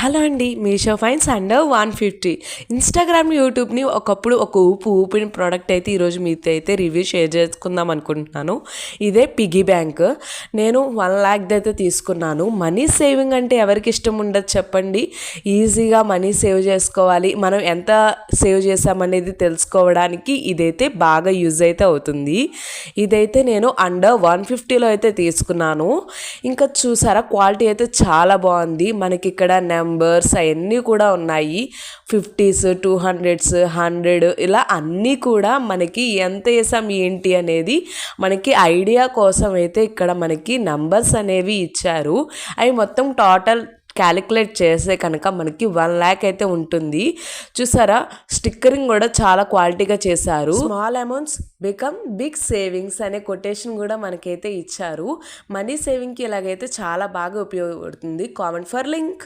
Hello అండి Meesho finds under one fifty. Instagram యూట్యూబ్ని ఒకప్పుడు ఒక ఊపు ఊపిన ప్రోడక్ట్ అయితే ఈరోజు మీతో అయితే రివ్యూ షేర్ చేసుకుందాం అనుకుంటున్నాను. ఇదే పిగ్గీ బ్యాంక్. నేను వన్ ల్యాక్ అయితే తీసుకున్నాను. మనీ సేవింగ్ అంటే ఎవరికి ఇష్టం ఉండదు చెప్పండి. ఈజీగా మనీ సేవ్ చేసుకోవాలి. మనం ఎంత సేవ్ చేసామనేది తెలుసుకోవడానికి ఇదైతే బాగా యూజ్ అయితే అవుతుంది. ఇదైతే నేను అండర్ వన్ ఫిఫ్టీలో అయితే తీసుకున్నాను. ఇంకా చూసారా క్వాలిటీ అయితే చాలా బాగుంది. మనకి ఇక్కడ నెంబర్స్ అవన్నీ కూడా ఉన్నాయి. ఫిఫ్టీస్ టూ హండ్రెడ్స్ హండ్రెడ్ ఇలా అన్నీ కూడా మనకి ఎంత వేసాం ఏంటి అనేది మనకి ఐడియా కోసం అయితే ఇక్కడ మనకి నంబర్స్ అనేవి ఇచ్చారు. అవి మొత్తం టోటల్ క్యాలిక్యులేట్ చేస్తే కనుక మనకి వన్ ల్యాక్ అయితే ఉంటుంది. చూసారా? స్టిక్కరింగ్ కూడా చాలా క్వాలిటీగా చేశారు. Small amounts become big savings అనే కొటేషన్ కూడా మనకైతే ఇచ్చారు. మనీ సేవింగ్కి ఇలాగైతే చాలా బాగా ఉపయోగపడుతుంది. Comment for link.